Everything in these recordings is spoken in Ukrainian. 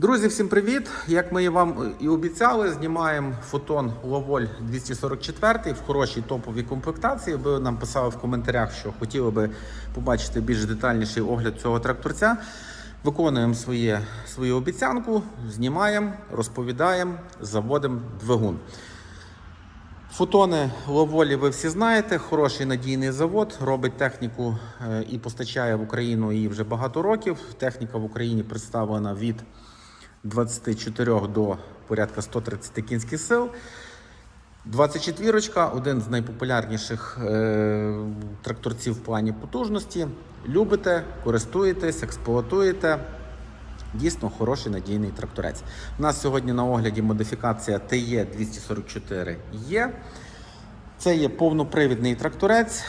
Друзі, всім привіт! Як ми вам і обіцяли, знімаємо фотон Ловоль 244 в хорошій топовій комплектації. Ви нам писали в коментарях, що хотіли би побачити більш детальніший огляд цього тракторця. Виконуємо своє, свою обіцянку, знімаємо, розповідаємо, заводимо двигун. Фотони Ловолі ви всі знаєте, хороший надійний завод, робить техніку е, і постачає в Україну її вже багато років. Техніка в Україні представлена від 24 до порядка 130 кінських сил. 24 один з найпопулярніших е, тракторців в плані потужності. Любите, користуєтесь, експлуатуєте. Дійсно хороший надійний тракторець. У нас сьогодні на огляді модифікація ТЕ 244 є. Це є повнопривідний тракторець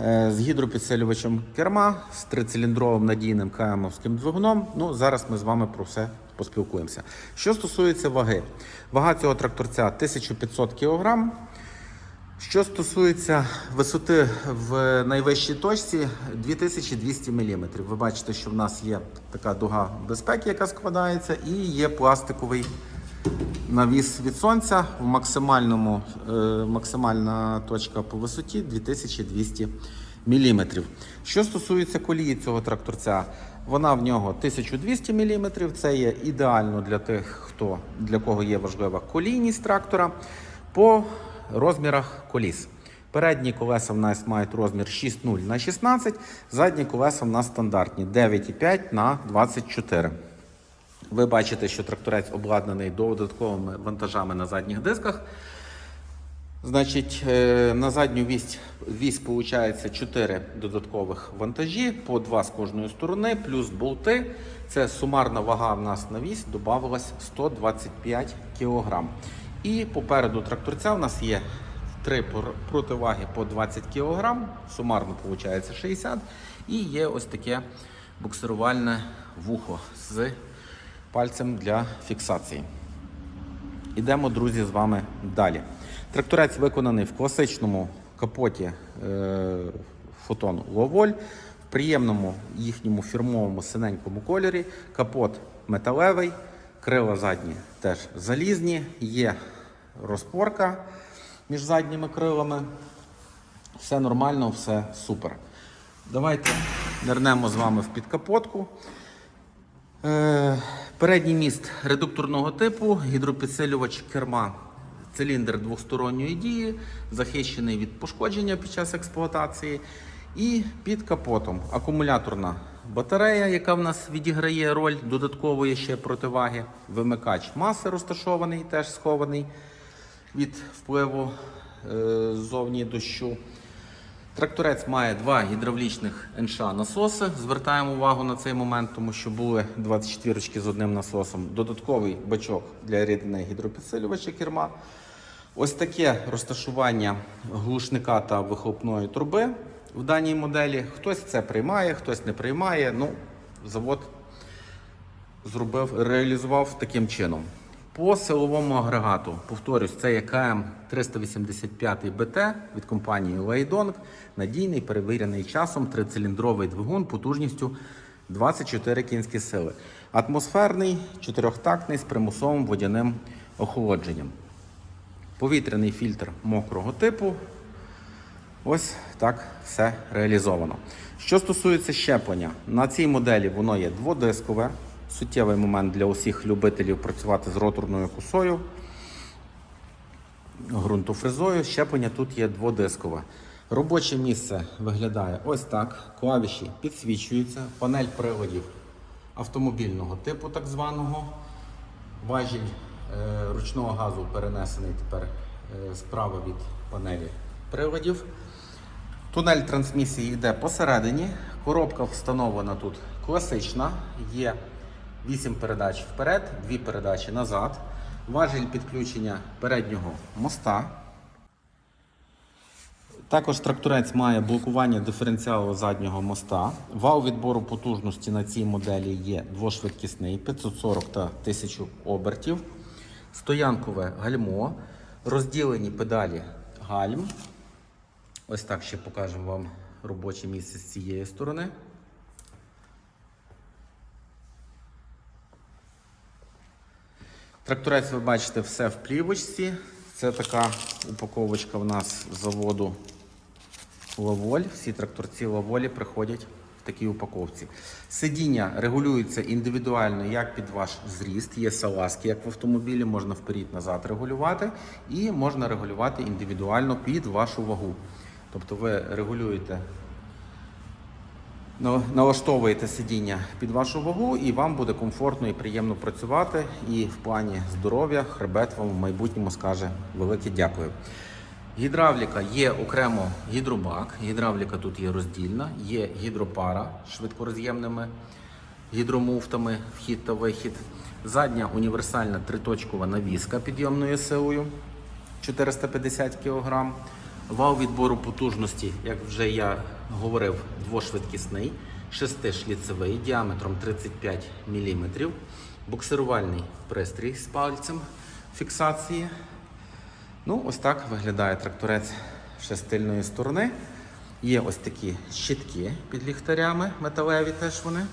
е, з гідропідсилювачем керма, з трициліндровим надійним КМовським двигуном. Ну, зараз ми з вами про все поспілкуємося. Що стосується ваги, вага цього тракторця 1500 кг. Що стосується висоти в найвищій точці 2200 мм. Ви бачите, що в нас є така дуга безпеки, яка складається, і є пластиковий навіс від сонця в максимальному, е, максимальна точка по висоті 2200 мм. Що стосується колії цього тракторця, вона в нього 1200 мм. Це є ідеально для тих, хто для кого є важлива колійність трактора. По розмірах коліс. Передні колеса в нас мають розмір 6,0 на 16, задні колеса в нас стандартні 9,5 на 24. Ви бачите, що тракторець обладнаний додатковими вантажами на задніх дисках. Значить, е, на задню вісь, вісь виходить 4 додаткових вантажі, по 2 з кожної сторони, плюс болти. Це сумарна вага в нас на вісь додавалась 125 кг. І попереду тракторця в нас є три противаги по 20 кг, сумарно виходить 60 І є ось таке буксирувальне вухо з пальцем для фіксації. Ідемо, друзі, з вами далі. Тракторець виконаний в класичному капоті е, фотон Ловоль, в приємному їхньому фірмовому синенькому кольорі. Капот металевий, крила задні теж залізні, є розпорка між задніми крилами. Все нормально, все супер. Давайте нирнемо з вами в підкапотку. Е, Передній міст редукторного типу, гідропідсилювач керма, циліндр двосторонньої дії, захищений від пошкодження під час експлуатації. І під капотом акумуляторна батарея, яка в нас відіграє роль додаткової ще противаги. Вимикач маси розташований, теж схований від впливу е, ззовні дощу. Тракторець має два гідравлічних НШ насоси. Звертаємо увагу на цей момент, тому що були 24 з одним насосом. Додатковий бачок для рідини гідропідсилювача керма. Ось таке розташування глушника та вихлопної труби в даній моделі. Хтось це приймає, хтось не приймає. Ну, завод зробив, реалізував таким чином. По силовому агрегату, повторюсь, це є КМ 385 БТ від компанії Лейдонг. Надійний, перевірений часом, трициліндровий двигун потужністю 24 кінські сили. Атмосферний, чотирьохтактний з примусовим водяним охолодженням. Повітряний фільтр мокрого типу. Ось так все реалізовано. Що стосується щеплення, на цій моделі воно є дводискове. Суттєвий момент для усіх любителів працювати з роторною косою, ґрунтофрезою. Щеплення тут є дводискове. Робоче місце виглядає ось так. Клавіші підсвічуються, панель приладів автомобільного типу, так званого. Важіль е, ручного газу перенесений тепер е, справа від панелі приладів. Тунель трансмісії йде посередині. Коробка встановлена тут класична. Є 8 передач вперед, 2 передачі назад. Важіль підключення переднього моста. Також тракторець має блокування диференціалу заднього моста. Вал відбору потужності на цій моделі є двошвидкісний 540 та 1000 обертів. Стоянкове гальмо, розділені педалі гальм. Ось так ще покажемо вам робоче місце з цієї сторони. Тракторець, ви бачите, все в плівочці. Це така упаковочка в нас з заводу Лаволь. Всі тракторці Лаволі приходять в такій упаковці. Сидіння регулюється індивідуально, як під ваш зріст. Є салазки, як в автомобілі, можна вперед-назад регулювати, і можна регулювати індивідуально під вашу вагу. Тобто ви регулюєте налаштовуєте сидіння під вашу вагу, і вам буде комфортно і приємно працювати. І в плані здоров'я хребет вам в майбутньому скаже велике дякую. Гідравліка є окремо гідробак. Гідравліка тут є роздільна, є гідропара швидкороз'ємними гідромуфтами, вхід та вихід. Задня універсальна триточкова навіска підйомною силою 450 кг. Вал відбору потужності, як вже я говорив, двошвидкісний, шестишліцевий діаметром 35 мм. Буксирувальний пристрій з пальцем фіксації. Ну, ось так виглядає тракторець ще з тильної сторони. Є ось такі щитки під ліхтарями, металеві теж вони.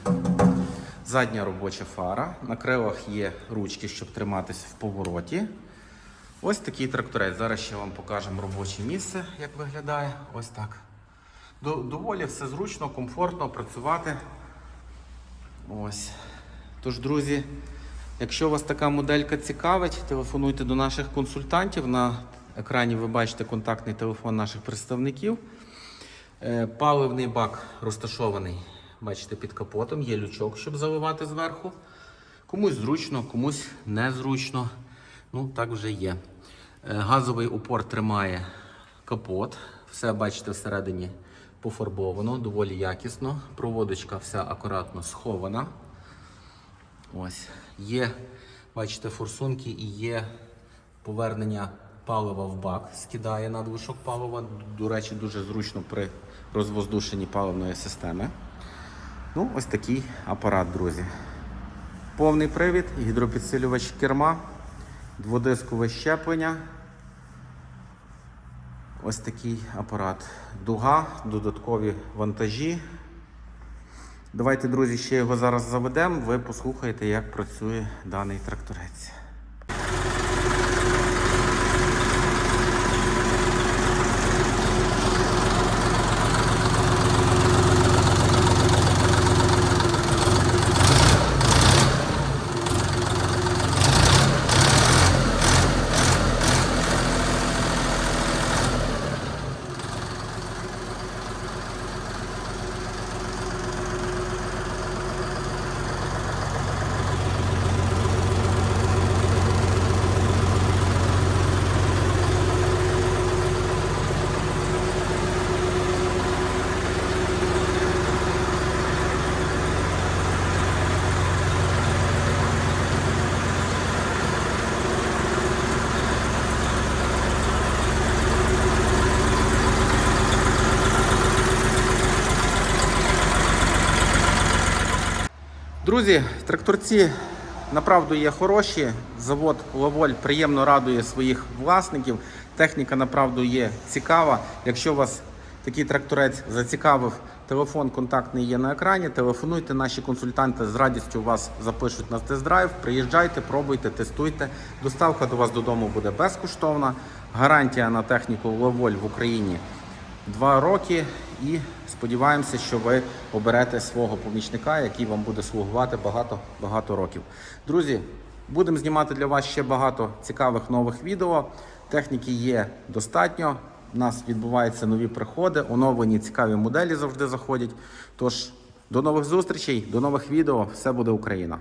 Задня робоча фара. На крилах є ручки, щоб триматися в повороті. Ось такий тракторець. Зараз ще вам покажемо робоче місце, як виглядає. Ось так. Доволі все зручно, комфортно працювати. Ось. Тож, друзі, якщо вас така моделька цікавить, телефонуйте до наших консультантів. На екрані ви бачите контактний телефон наших представників. Е, Паливний бак розташований, бачите, під капотом. Є лючок, щоб заливати зверху. Комусь зручно, комусь незручно. Ну, так вже є. Е, Газовий упор тримає капот. Все бачите всередині пофарбовано, доволі якісно. Проводочка вся акуратно схована. Ось. Є, бачите, форсунки і є повернення палива в бак. Скидає надлишок палива. До речі, дуже зручно при розвоздушенні паливної системи. Ну, ось такий апарат, друзі. Повний привід, гідропідсилювач керма, дводискове щеплення. Ось такий апарат. Дуга, додаткові вантажі. Давайте, друзі, ще його зараз заведемо. Ви послухаєте, як працює даний тракторець. Друзі, тракторці направду є хороші. Завод Лаволь приємно радує своїх власників. Техніка направду є цікава. Якщо вас такий тракторець зацікавив, телефон контактний є на екрані. Телефонуйте, наші консультанти з радістю вас запишуть на тест-драйв. Приїжджайте, пробуйте, тестуйте. Доставка до вас додому буде безкоштовна. Гарантія на техніку Лаволь в Україні два роки і сподіваємося, що ви оберете свого помічника, який вам буде слугувати багато багато років. Друзі, будемо знімати для вас ще багато цікавих нових відео. Техніки є достатньо. У нас відбуваються нові приходи, оновлені цікаві моделі завжди заходять. Тож до нових зустрічей, до нових відео. Все буде Україна!